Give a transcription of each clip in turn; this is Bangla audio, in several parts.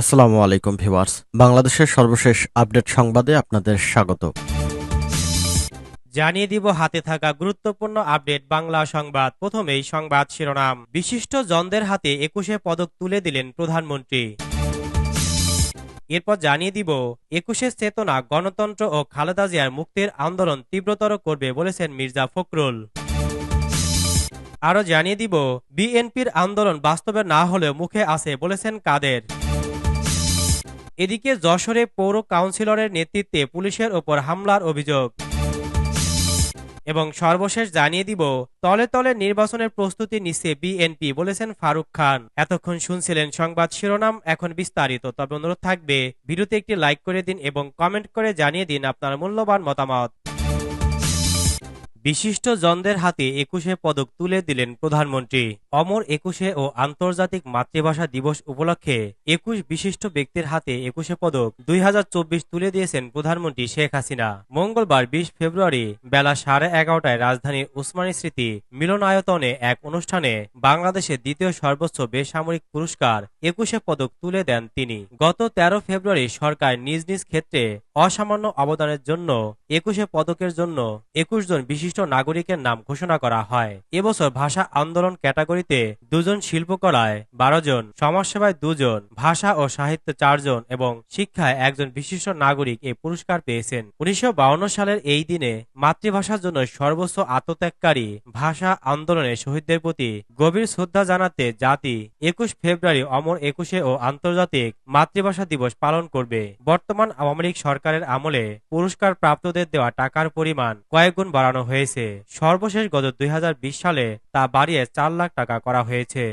আসসালামু আলাইকুম ভিউয়ার্স। বাংলাদেশের সর্বশেষ আপডেট সংবাদে আপনাদের স্বাগত। জানিয়ে দিব হাতে থাকা গুরুত্বপূর্ণ আপডেট বাংলা সংবাদ। প্রথমেই সংবাদ শিরোনাম। বিশিষ্ট জনদের হাতে একুশে পদক তুলে দিলেন প্রধানমন্ত্রী। এরপর জানিয়ে দিব, একুশে চেতনা গণতন্ত্র ও খালেদা জিয়ার মুক্তির আন্দোলন তীব্রতর করবে বলেছেন মির্জা ফখরুল। আরও জানিয়ে দিব, বিএনপির আন্দোলন বাস্তবে না হলেও মুখে আছে বলেছেন কাদের। এদিকে যশোরে পৌর কাউন্সিলরের নেতৃত্বে পুলিশের ওপর হামলার অভিযোগ। এবং সর্বশেষ জানিয়ে দিব, তলে তলে নির্বাচনের প্রস্তুতি নিচ্ছে বিএনপি বলেছেন ফারুক খান। এতক্ষণ শুনছিলেন সংবাদ শিরোনাম, এখন বিস্তারিত। তবে অনুরোধ থাকবে ভিডিওতে একটি লাইক করে দিন এবং কমেন্ট করে জানিয়ে দিন আপনার মূল্যবান মতামত। বিশিষ্ট জনদের হাতে একুশে পদক তুলে দিলেন প্রধানমন্ত্রী। অমর একুশে ও আন্তর্জাতিক মাতৃভাষা দিবস উপলক্ষে একুশ বিশিষ্ট ব্যক্তির হাতে একুশে পদক দুই হাজার চব্বিশ তুলে দিয়েছেন প্রধানমন্ত্রী শেখ হাসিনা। মঙ্গলবার বিশ ফেব্রুয়ারি বেলা সাড়ে এগারোটায় রাজধানীর উসমানী স্মৃতি মিলনায়তনে এক অনুষ্ঠানে বাংলাদেশের দ্বিতীয় সর্বোচ্চ বেসামরিক পুরস্কার একুশে পদক তুলে দেন তিনি। গত ১৩ ফেব্রুয়ারি সরকার নিজ নিজ ক্ষেত্রে অসামান্য অবদানের জন্য একুশে পদকের জন্য একুশ জন বিশিষ্ট নাগরিকের নাম ঘোষণা করা হয়। এবছর ভাষা আন্দোলন ক্যাটাগরিতে দুজন শিল্পকলায় বারো জন, সমাজসেবায় দুজন, ভাষা ও সাহিত্যে চারজন এবং শিক্ষায় একজন বিশিষ্ট নাগরিক এই পুরস্কার পেয়েছেন। উনিশশো সালের এই দিনে মাতৃভাষার জন্য সর্বোচ্চ আত্মত্যাগকারী ভাষা আন্দোলনের শহীদদের প্রতি গভীর শ্রদ্ধা জানাতে জাতি একুশ ফেব্রুয়ারি অমর একুশে ও আন্তর্জাতিক মাতৃভাষা দিবস পালন করবে। বর্তমান আওয়ামী লীগ সরকারের আমলে পুরস্কার প্রাপ্তদের দেওয়া টাকার পরিমাণ কয়েকগুণ বাড়ানো হয়েছে। সর্বশেষ গত দুই হাজার বিশ সালে তা বাড়িয়ে চার লাখ টাকা করা হয়েছে।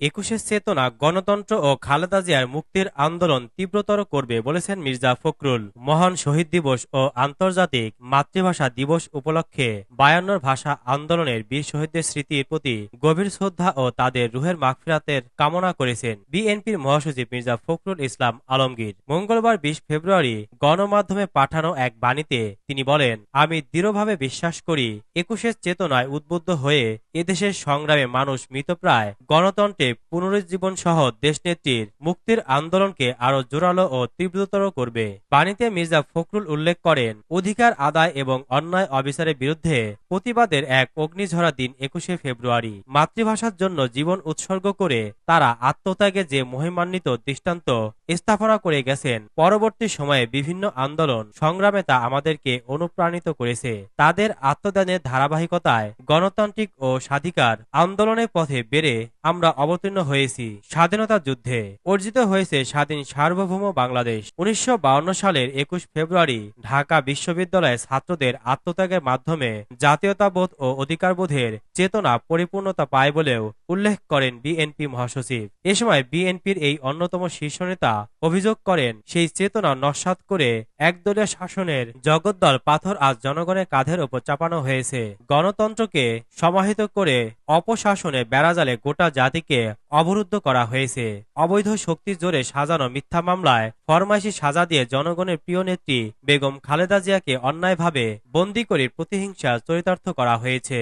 একুশের চেতনা গণতন্ত্র ও খালেদা জিয়ার মুক্তির আন্দোলন তীব্রতর করবে বলেছেন মির্জা ফখরুল। মহান শহীদ দিবস ও আন্তর্জাতিক মাতৃভাষা দিবস উপলক্ষে বায়ান্নর ভাষা আন্দোলনের বীর শহীদদের স্মৃতির প্রতি গভীর শ্রদ্ধা ও তাদের রুহের মাগফিরাতের কামনা করেছেন বিএনপির মহাসচিব মির্জা ফখরুল ইসলাম আলমগীর। মঙ্গলবার বিশ ফেব্রুয়ারি গণমাধ্যমে পাঠানো এক বাণীতে তিনি বলেন, আমি দৃঢ়ভাবে বিশ্বাস করি, একুশের চেতনায় উদ্বুদ্ধ হয়ে এদেশের সংগ্রামে মানুষ মৃতপ্রায় গণতন্ত্রে পুনরুজ্জীবন সহ দেশনেত্রীর মুক্তির আন্দোলনকে আরও জোরালো ও তীব্রতর করবে। বাণীতে মির্জা ফখরুল উল্লেখ করেন, অধিকার আদায় এবং অন্যায় অবিচারের বিরুদ্ধে প্রতিবাদের এক অগ্নিঝরা দিন একুশে ফেব্রুয়ারি। মাতৃভাষার জন্য জীবন উৎসর্গ করে তারা আত্মত্যাগে যে মহিমান্বিত দৃষ্টান্ত স্থাপনা করে গেছেন। পরবর্তী সময়ে বিভিন্ন আন্দোলন সংগ্রামে তা আমাদেরকে অনুপ্রাণিত করেছে। তাদের আত্মদানের ধারাবাহিকতায় গণতান্ত্রিক ও স্বাধিকার আন্দোলনের পথে বেড়ে আমরা অবতীর্ণ হয়েছি। স্বাধীনতা যুদ্ধে অর্জিত হয়েছে স্বাধীন সার্বভৌম বাংলাদেশ। উনিশশো সালের একুশ ফেব্রুয়ারি ঢাকা বিশ্ববিদ্যালয়ে ছাত্রদের আত্মত্যাগের মাধ্যমে জাতীয়তাবোধ ও অধিকারবোধের চেতনা পরিপূর্ণতা পায় বলেও উল্লেখ করেন বিএনপি মহাসচিব। এ সময় বিএনপির এই অন্যতম শীর্ষ নেতা অভিযোগ করেন, সেই চেতনা নস্বাত করে একদলীয় শাসনের জগদ্দল পাথর আজ জনগণের কাঁধের ওপর চাপানো হয়েছে। গণতন্ত্রকে সমাহিত করে অপশাসনে বেড়াজালে গোটা জাতিকে অবরুদ্ধ করা হয়েছে। অবৈধ শক্তির জোরে সাজানো মিথ্যা মামলায় ফরমাইশি সাজা দিয়ে জনগণের প্রিয় নেত্রী বেগম খালেদা জিয়াকে অন্যায়ভাবে বন্দী করে প্রতিহিংসা চরিতার্থ করা হয়েছে।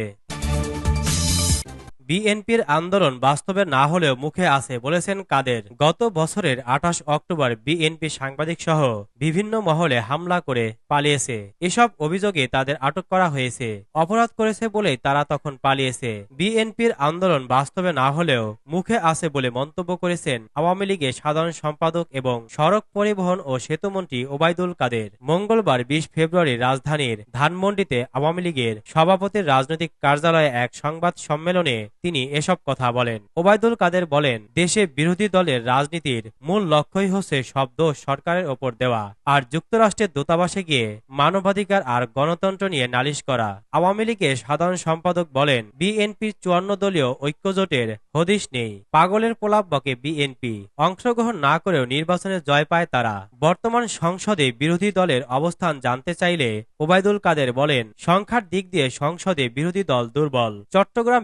বিএনপির আন্দোলন বাস্তবে না হলেও মুখে আছে বলেছেন কাদের। গত বছরের আঠাশ অক্টোবর বিএনপি সাংবাদিক সহ বিভিন্ন মহলে হামলা করে পালিয়েছে। এসব অভিযোগে তাদের আটক করা হয়েছে। অপরাধ করেছে বলে তারা তখন পালিয়েছে। বিএনপির আন্দোলন বাস্তবে না হলেও মুখে আছে বলে মন্তব্য করেছেন আওয়ামী লীগের সাধারণ সম্পাদক এবং সড়ক পরিবহন ও সেতুমন্ত্রী ওবায়দুল কাদের। মঙ্গলবার বিশ ফেব্রুয়ারি রাজধানীর ধানমন্ডিতে আওয়ামী লীগের সভাপতির রাজনৈতিক কার্যালয়ে এক সংবাদ সম্মেলনে তিনি এসব কথা বলেন। ওবায়দুল কাদের বলেন, দেশে বিরোধী দলের রাজনীতির মূল লক্ষ্যই হচ্ছে সব দোষ সরকারের ওপর দেওয়া আর যুক্তরাষ্ট্রের দূতাবাসে গিয়ে মানবাধিকার আর গণতন্ত্র নিয়ে নালিশ করা। আওয়ামী লীগের সাধারণ সম্পাদক বলেন, বিএনপির চুয়ান্ন দলীয় ঐক্যজোটের হদিশ নেই। পাগলের প্রলাপ বকে বিএনপি। অংশগ্রহণ না করেও নির্বাচনে জয় পায় তারা। বর্তমান সংসদে বিরোধী দলের অবস্থান জানতে চাইলে, ওবায়দুল কাদের বলেন, সংখ্যার দিক দিয়ে সংসদে বিরোধী দল দুর্বল। চট্টগ্রাম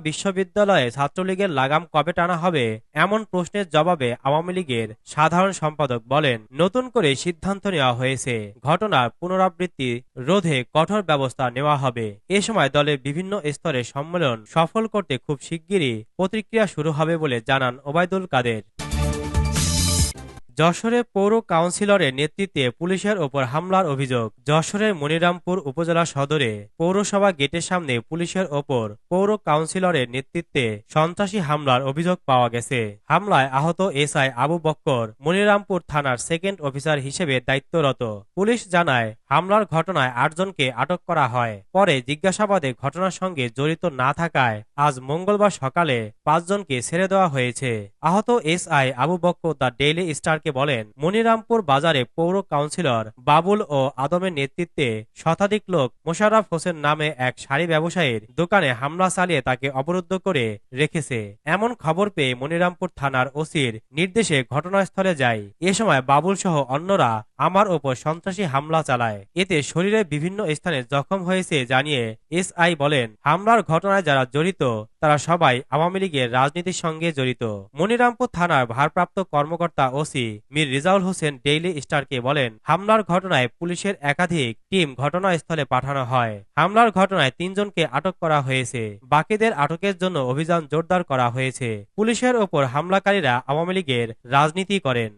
বিশ্ববিদ্যালয়ে ছাত্রলীগের লাগাম কবে টানা হবে, এমন প্রশ্নের জবাবে আওয়ামী লীগের সাধারণ সম্পাদক বলেন, নতুন করে সিদ্ধান্ত নেওয়া হয়েছে। ঘটনার পুনরাবৃত্তি রোধে কঠোর ব্যবস্থা নেওয়া হবে। এ সময় দলের বিভিন্ন স্তরে সম্মেলন সফল করতে খুব শিগগিরই প্রতিক্রিয়া শুরু হবে বলে জানান ওবায়দুল কাদের। যশোরে পৌর কাউন্সিলরের নেতৃত্বে পুলিশের ওপর হামলার অভিযোগ। যশোরের মনিরামপুর উপজেলা সদরে পৌরসভা গেটের সামনে পুলিশের ওপর পৌর কাউন্সিলরের নেতৃত্বে সন্ত্রাসী হামলার অভিযোগ পাওয়া গেছে। হামলায় আহত এসআই আবু বক্কর মনিরামপুর থানার সেকেন্ড অফিসার হিসেবে দায়িত্বরত। পুলিশ জানায়, হামলার ঘটনায় আটজনকে আটক করা হয়। পরে জিজ্ঞাসাবাদে ঘটনার সঙ্গে জড়িত না থাকায় আজ মঙ্গলবার সকালে পাঁচজনকে ছেড়ে দেওয়া হয়েছে। আহত SI Abu Bakkar the daily স্টারকে বলেন, মনিরামপুর বাজারে পৌর কাউন্সিলর বাবুল ও আদমের নেতৃত্বে শতাধিক লোক মোশাররফ হোসেন নামে এক শাড়ি ব্যবসায়ীর দোকানে হামলা চালিয়ে তাকে অবরুদ্ধ করে রেখেছে। এমন খবর পেয়ে মনিরামপুর থানার ওসির নির্দেশে ঘটনাস্থলে যায়। এ সময় বাবুল সহ অন্যরা আমার ওপর সন্ত্রাসী হামলা চালায়। এতে শরীরে বিভিন্ন স্থানে জখম হয়েছে জানিয়ে এসআই বলেন, হামলার ঘটনায় যারা জড়িত তারা সবাই আওয়ামী লীগের রাজনীতির সঙ্গে জড়িত। মনিরামপুর থানার ভারপ্রাপ্ত কর্মকর্তা ওসি মীর রিজাউল হোসেন ডেইলি স্টারকে বলেন, হামলার ঘটনায় পুলিশের একাধিক টিম ঘটনাস্থলে পাঠানো হয়। হামলার ঘটনায় তিনজনকে আটক করা হয়েছে। বাকিদের আটকের জন্য অভিযান জোরদার করা হয়েছে। পুলিশের ওপর হামলাকারীরা আওয়ামী লীগের রাজনীতি করেন।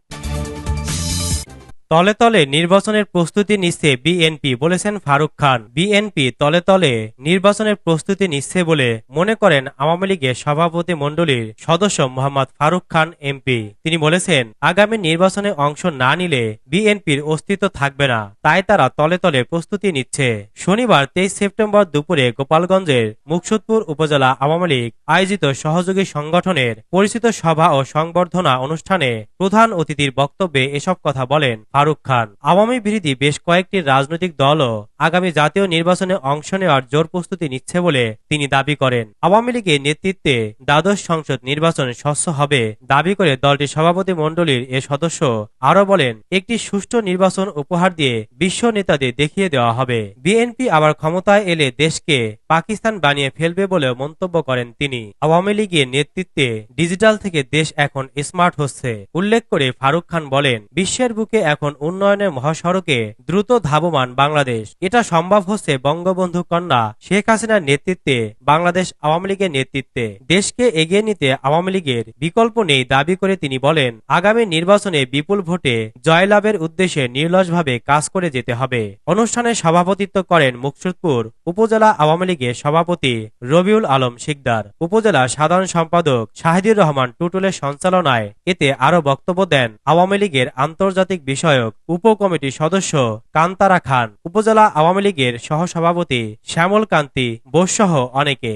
তলে তলে নির্বাচনের প্রস্তুতি নিচ্ছে বিএনপি বলেছেন ফারুক খান। বিএনপি তলে তলে নির্বাচনের প্রস্তুতি নিচ্ছে বলে মনে করেন আওয়ামী লীগের সভাপতি মণ্ডলীর সদস্য মোহাম্মদ ফারুক খান, এমপি। তিনি বলেছেন, আগামী নির্বাচনে অংশ না নিলে বিএনপির অস্তিত্ব থাকবে না। তাই তারা তলে তলে প্রস্তুতি নিচ্ছে। শনিবার তেইশ সেপ্টেম্বর দুপুরে গোপালগঞ্জের মুকসুদপুর উপজেলা আওয়ামী লীগ আয়োজিত সহযোগী সংগঠনের পরিচিত সভা ও সংবর্ধনা অনুষ্ঠানে প্রধান অতিথির বক্তব্যে এসব কথা বলেন ফারুক খান। আওয়ামী বিরোধী বেশ কয়েকটি রাজনৈতিক দলও আগামী জাতীয় নির্বাচনে অংশ নেওয়ার জোর প্রস্তুতি নিচ্ছে বলে তিনি দাবি করেন। আওয়ামী লীগের নেতৃত্বে দ্বাদশ সংসদ নির্বাচন স্বচ্ছ হবে দাবি করে দলটির সভাপতি মণ্ডলীর এ সদস্য আরও বলেন, একটি সুষ্ঠু নির্বাচন উপহার দিয়ে বিশ্ব নেতাদের দেখিয়ে দেওয়া হবে। বিএনপি আবার ক্ষমতায় এলে দেশকে পাকিস্তান বানিয়ে ফেলবে বলে মন্তব্য করেন তিনি। আওয়ামী লীগের নেতৃত্বে ডিজিটাল থেকে দেশ এখন স্মার্ট হচ্ছে। উল্লেখ করে ফারুক খান বলেন, বিশ্বের বুকে এখন উন্নয়নের মহাসড়কে দ্রুত ধাবমান বাংলাদেশ। এটা সম্ভব হচ্ছে বঙ্গবন্ধু কন্যা শেখ হাসিনার নেতৃত্বে বাংলাদেশ আওয়ামী লীগের নেতৃত্বে। দেশকে এগিয়ে নিতে আওয়ামী লীগের বিকল্প নেই দাবি করে তিনি বলেন, আগামী নির্বাচনে বিপুল ভোটে জয়লাভের উদ্দেশ্যে নির্লসভাবে কাজ করে যেতে হবে। অনুষ্ঠানে সভাপতিত্ব করেন মুকসুদপুর উপজেলা আওয়ামী লীগের সভাপতি রবিউল আলম শিকদার। উপজেলা সাধারণ সম্পাদক শাহিদুর রহমান টুটুলের সঞ্চালনায় এতে আরও বক্তব্য দেন আওয়ামী লীগের আন্তর্জাতিক বিষয়ক উপকমিটির সদস্য কান্তারা খান উপজেলা আওয়ামী লীগের সহসভাপতি শ্যামল কান্তি বোস সহ অনেকে।